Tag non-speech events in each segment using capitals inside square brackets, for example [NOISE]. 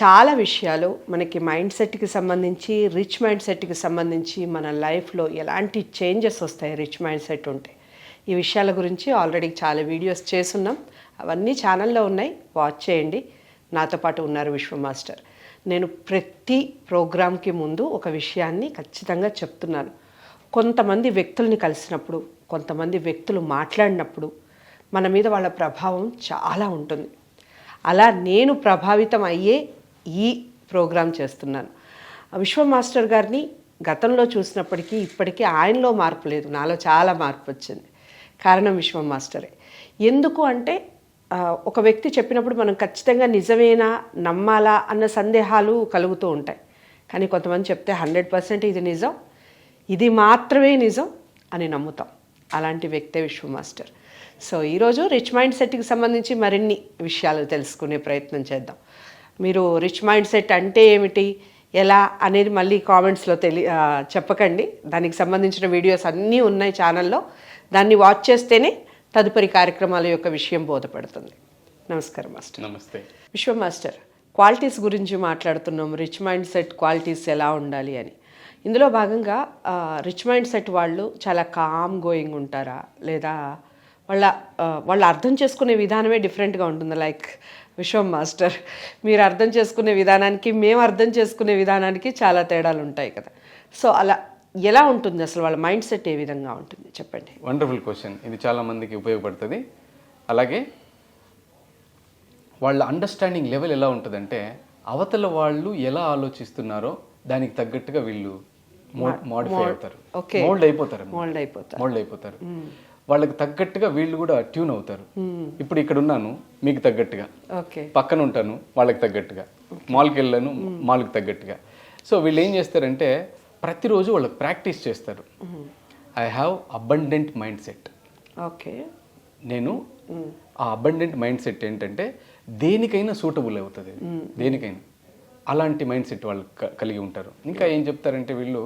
చాలా విషయాలు మనకి మైండ్ సెట్కి సంబంధించి రిచ్ మైండ్ సెట్కి సంబంధించి మన లైఫ్లో ఎలాంటి చేంజెస్ వస్తాయి రిచ్ మైండ్ సెట్ ఉంటే. ఈ విషయాల గురించి ఆల్రెడీ చాలా వీడియోస్ చేసున్నాం అవన్నీ ఛానల్లో ఉన్నాయి. వాచ్ చేయండి. నాతో పాటు ఉన్నారు విశ్వ మాస్టర్. నేను ప్రతి ప్రోగ్రామ్కి ముందు ఒక విషయాన్ని ఖచ్చితంగా చెప్తున్నాను. కొంతమంది వ్యక్తుల్ని కలిసినప్పుడు కొంతమంది వ్యక్తులు మాట్లాడినప్పుడు మన మీద వాళ్ళ ప్రభావం చాలా ఉంటుంది. అలా నేను ప్రభావితం అయ్యే ఈ ప్రోగ్రాం చేస్తున్నాను. విశ్వ మాస్టర్ గారిని గతంలో చూసినప్పటికీ ఇప్పటికీ ఆయనలో మార్పు లేదు. నాలో చాలా మార్పు వచ్చింది. కారణం విశ్వ మాస్టరే. ఎందుకు అంటే ఒక వ్యక్తి చెప్పినప్పుడు మనం ఖచ్చితంగా నిజమేనా నమ్మాలా అన్న సందేహాలు కలుగుతూ ఉంటాయి. కానీ కొంతమంది చెప్తే హండ్రెడ్ పర్సెంట్ ఇది నిజం ఇది మాత్రమే నిజం అని నమ్ముతాం. అలాంటి వ్యక్తే విశ్వ మాస్టర్. సో ఈరోజు రిచ్ మైండ్ సెట్కి సంబంధించి మరిన్ని విషయాలు తెలుసుకునే ప్రయత్నం చేద్దాం. మీరు రిచ్ మైండ్ సెట్ అంటే ఏమిటి? ఎలా? అనేది మళ్ళీ కామెంట్స్లో తెలి చెప్పకండి. దానికి సంబంధించిన వీడియోస్ అన్నీ ఉన్నాయి ఛానల్లో దాన్ని వాచ్ చేస్తేనే తదుపరి కార్యక్రమాల యొక్క విషయం బోధపడుతుంది. నమస్కారం మాస్టర్. నమస్తే. విశ్వ మాస్టర్ క్వాలిటీస్ గురించి మాట్లాడుతున్నాం. రిచ్ మైండ్ సెట్ క్వాలిటీస్ ఎలా ఉండాలి అని. ఇందులో భాగంగా రిచ్ మైండ్ సెట్ వాళ్ళు చాలా కామ్ గోయింగ్ ఉంటారా? లేదా వాళ్ళ వాళ్ళు అర్థం చేసుకునే విధానమే డిఫరెంట్గా ఉంటుంది? Like Vishwam master. మీరు అర్థం చేసుకునే విధానానికి మేము అర్థం చేసుకునే విధానానికి చాలా తేడాలు ఉంటాయి కదా. సో అలా ఎలా ఉంటుంది అసలు వాళ్ళ మైండ్ సెట్ ఏ విధంగా ఉంటుంది? చెప్పండి. Wonderful question. ఇది చాలా మందికి ఉపయోగపడుతుంది. అలాగే వాళ్ళ అండర్స్టాండింగ్ లెవెల్ ఎలా ఉంటుందంటే అవతల వాళ్ళు ఎలా ఆలోచిస్తున్నారో దానికి తగ్గట్టుగా వీళ్ళు మోడిఫై అవుతారు. మోల్డ్ అయిపోతారు మోల్డ్ అయిపోతారు. మోల్డ్ అయిపోతారు. వాళ్ళకి తగ్గట్టుగా వీళ్ళు కూడా ట్యూన్ అవుతారు. ఇప్పుడు ఇక్కడ ఉన్నాను మీకు తగ్గట్టుగా. ఓకే. పక్కన ఉంటాను వాళ్ళకి తగ్గట్టుగా. మాల్కి వెళ్ళాను మాల్కి తగ్గట్టుగా. సో వీళ్ళు ఏం చేస్తారంటే ప్రతిరోజు వాళ్ళకి ప్రాక్టీస్ చేస్తారు. I have abundant mind set okay. నేను ఆ అబండెంట్ మైండ్ సెట్ ఏంటంటే దేనికైనా సూటబుల్ అవుతుంది. దేనికైనా. అలాంటి మైండ్ సెట్ వాళ్ళు కలిగి ఉంటారు. ఇంకా ఏం చెప్తారంటే వీళ్ళు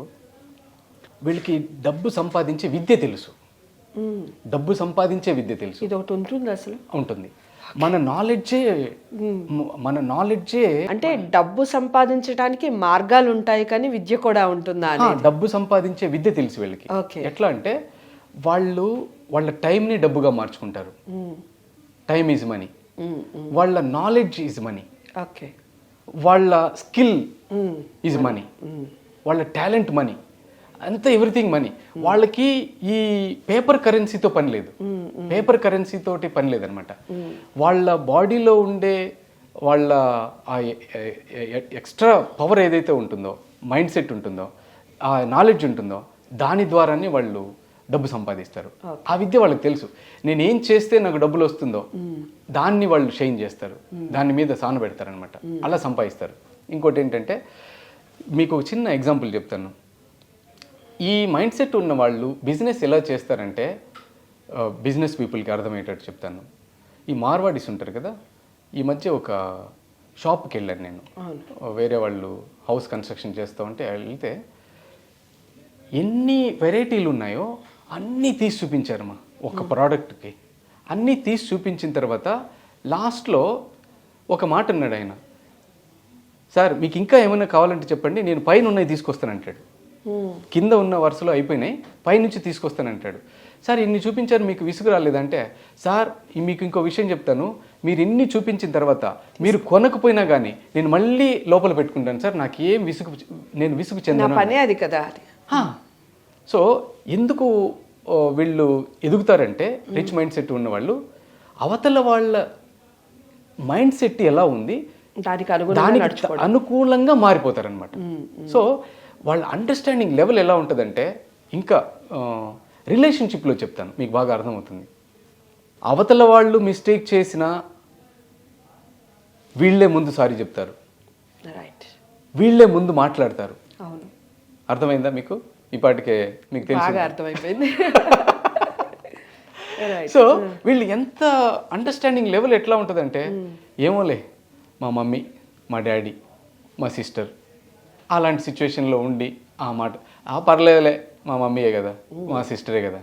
వీళ్ళకి డబ్బు సంపాదించే విద్య తెలుసు. డబ్బు సంపాదించే విద్య తెలుసు. ఇది ఒకటి ఉంటుంది అసలు. ఉంటుంది. మన నాలెడ్జే మన నాలెడ్జే అంటే డబ్బు సంపాదించడానికి మార్గాలు ఉంటాయి కానీ విద్య కూడా ఉంటుందా డబ్బు సంపాదించే విద్య తెలుసు వీళ్ళకి. ఎట్లా అంటే వాళ్ళు వాళ్ళ టైంని డబ్బుగా మార్చుకుంటారు. టైం ఈజ్ మనీ వాళ్ళ నాలెడ్జ్ ఈజ్ మనీ ఓకే. వాళ్ళ స్కిల్ ఈజ్ మనీ వాళ్ళ టాలెంట్ మనీ అంతా ఎవ్రీథింగ్ మనీ. వాళ్ళకి ఈ పేపర్ కరెన్సీతో పని లేదు. పేపర్ కరెన్సీ తోటి పని లేదనమాట. వాళ్ళ బాడీలో ఉండే వాళ్ళ ఆ ఎక్స్ట్రా పవర్ ఏదైతే ఉంటుందో మైండ్ సెట్ ఉంటుందో ఆ నాలెడ్జ్ ఉంటుందో దాని ద్వారానే వాళ్ళు డబ్బు సంపాదిస్తారు. ఆ విద్య వాళ్ళకి తెలుసు. నేను ఏం చేస్తే నాకు డబ్బులు వస్తుందో దాన్ని వాళ్ళు షైన్ చేస్తారు. దాని మీద సాన పెడతారనమాట. అలా సంపాదిస్తారు. ఇంకోటి ఏంటంటే మీకు ఒక చిన్న ఎగ్జాంపుల్ చెప్తాను. ఈ మైండ్ సెట్ ఉన్న వాళ్ళు బిజినెస్ ఎలా చేస్తారంటే బిజినెస్ పీపుల్కి అర్థమయ్యేటట్టు చెప్తాను. ఈ మార్వాడీస్ ఉంటారు కదా ఈ మధ్య ఒక షాప్కి వెళ్ళాను నేను. వేరే వాళ్ళు హౌస్ కన్స్ట్రక్షన్ చేస్తూ ఉంటే వెళ్తే ఎన్ని వెరైటీలు ఉన్నాయో అన్నీ తీసి చూపించారు మా ఒక ప్రోడక్ట్కి అన్నీ తీసి చూపించిన తర్వాత లాస్ట్లో ఒక మాట అన్నాడు ఆయన. సార్ మీకు ఇంకా ఏమైనా కావాలంటే చెప్పండి నేను పైన ఉన్నవి తీసుకొస్తానంటాడు కింద ఉన్న వరుసలో అయిపోయినాయి పైనుంచి తీసుకొస్తానంటాడు. సార్ ఇన్ని చూపించారు మీకు విసుగు రాలేదంటే సార్ మీకు ఇంకో విషయం చెప్తాను. మీరు ఇన్ని చూపించిన తర్వాత మీరు కొనకపోయినా కానీ నేను మళ్ళీ లోపల పెట్టుకుంటాను. సార్ నాకు ఏం విసుగు నేను విసుగు చెందాను పనే అది కదా. సో ఎందుకు వీళ్ళు ఎదుగుతారంటే రిచ్ మైండ్ సెట్ ఉన్న వాళ్ళు అవతల వాళ్ళ మైండ్ సెట్ ఎలా ఉంది దానికి అనుకూలంగా మారిపోతారనమాట సో వాళ్ళ అండర్స్టాండింగ్ లెవెల్ ఎలా ఉంటుందంటే ఇంకా రిలేషన్షిప్లో చెప్తాను. మీకు బాగా అర్థమవుతుంది. అవతల వాళ్ళు మిస్టేక్ చేసినా వీళ్ళే ముందు సారీ చెప్తారు. రైట్ వీళ్ళే ముందు మాట్లాడతారు. అవును. అర్థమైందా మీకు? ఈ పాటికే మీకు తెలుసు అర్థమైపోయింది. [LAUGHS] సో వీళ్ళు ఎంత అండర్స్టాండింగ్ లెవెల్ ఎట్లా ఉంటుందంటే ఏమోలే మా మమ్మీ మా డాడీ మా సిస్టర్ అలాంటి సిచ్యువేషన్లో ఉండి ఆ మాట ఆ పర్లేదులే మా మమ్మీయే కదా మా సిస్టరే కదా.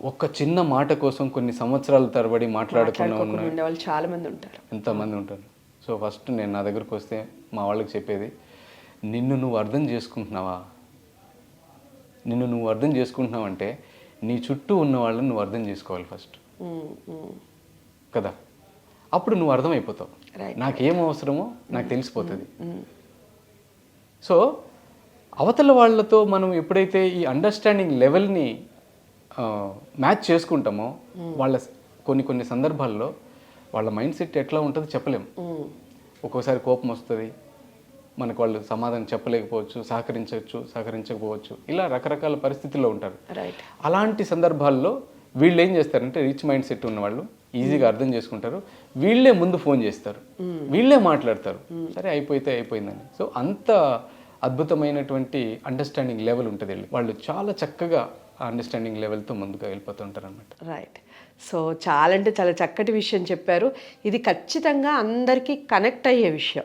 ఒక్క చిన్న మాట కోసం కొన్ని సంవత్సరాల తరబడి మాట్లాడకుండా ఉన్న వాళ్ళు చాలా మంది ఉంటారు. ఎంతమంది ఉంటారు? సో ఫస్ట్ నేను నా దగ్గరకు వస్తే మా వాళ్ళకి చెప్పేది నిన్ను నువ్వు అర్థం చేసుకుంటున్నావా? నిన్ను నువ్వు అర్థం చేసుకుంటున్నావంటే నీ చుట్టూ ఉన్న వాళ్ళని నువ్వు అర్థం చేసుకోవాలి ఫస్ట్. కదా? అప్పుడు నువ్వు అర్థమైపోతావు. నాకేం అవసరమో నాకు తెలిసిపోతుంది. సో అవతల వాళ్ళతో మనం ఎప్పుడైతే ఈ అండర్స్టాండింగ్ లెవెల్ని మ్యాచ్ చేసుకుంటామో వాళ్ళ కొన్ని కొన్ని సందర్భాల్లో వాళ్ళ మైండ్ సెట్ ఎట్లా ఉంటుందో చెప్పలేం. ఒక్కోసారి కోపం వస్తుంది మనకు వాళ్ళు సమాధానం చెప్పలేకపోవచ్చు సహకరించవచ్చు సహకరించకపోవచ్చు ఇలా రకరకాల పరిస్థితుల్లో ఉంటారు. రైట్ అలాంటి సందర్భాల్లో వీళ్ళు ఏం చేస్తారంటే రిచ్ మైండ్ సెట్ ఉన్న వాళ్ళు ఈజీగా అర్థం చేసుకుంటారు. వీళ్ళే ముందు ఫోన్ చేస్తారు. వీళ్ళే మాట్లాడతారు. సరే అయిపోతే అయిపోయిందని. సో అంత అద్భుతమైనటువంటి అండర్స్టాండింగ్ లెవెల్ ఉంటుంది వాళ్ళు. చాలా చక్కగా అండర్స్టాండింగ్ లెవెల్తో ముందుగా వెళ్ళిపోతుంటారు అనమాట రైట్ సో చాలా అంటే చాలా చక్కటి విషయం చెప్పారు. ఇది ఖచ్చితంగా అందరికీ కనెక్ట్ అయ్యే విషయం.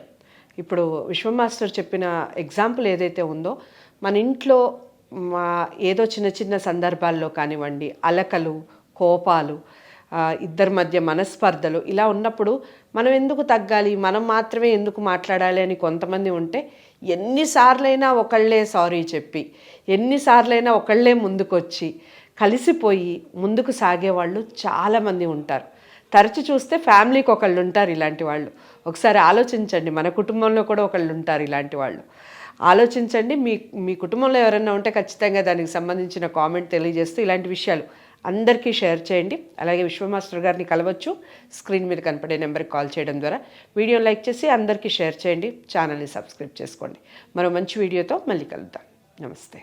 ఇప్పుడు విశ్వ మాస్టర్ చెప్పిన ఎగ్జాంపుల్ ఏదైతే ఉందో మన ఇంట్లో మా ఏదో చిన్న చిన్న సందర్భాల్లో కానివ్వండి అలకలు కోపాలు ఇద్దరి మధ్య మనస్పర్ధలు ఇలా ఉన్నప్పుడు మనం ఎందుకు తగ్గాలి? మనం మాత్రమే ఎందుకు మాట్లాడాలి అని కొంతమంది ఉంటే ఎన్నిసార్లైనా ఒకళ్ళే సారీ చెప్పి ఎన్నిసార్లైనా ఒకళ్ళే ముందుకొచ్చి కలిసిపోయి ముందుకు సాగేవాళ్ళు చాలామంది ఉంటారు. తరచు చూస్తే ఫ్యామిలీకి ఒకళ్ళు ఉంటారు ఇలాంటి వాళ్ళు. ఒకసారి ఆలోచించండి మన కుటుంబంలో కూడా ఒకళ్ళు ఉంటారు ఇలాంటి వాళ్ళు. ఆలోచించండి మీ మీ కుటుంబంలో ఎవరైనా ఉంటే ఖచ్చితంగా దానికి సంబంధించిన కామెంట్ తెలియజేస్తూ ఇలాంటి విషయాలు అందరికీ షేర్ చేయండి. అలాగే విశ్వమాస్టర్ గారిని కలవచ్చు. స్క్రీన్ మీద కనపడే నెంబర్కి కాల్ చేయడం ద్వారా వీడియో లైక్ చేసి అందరికీ షేర్ చేయండి. ఛానల్ని సబ్స్క్రైబ్ చేసుకోండి. మరో మంచి వీడియోతో మళ్ళీ కలుద్దాం. నమస్తే.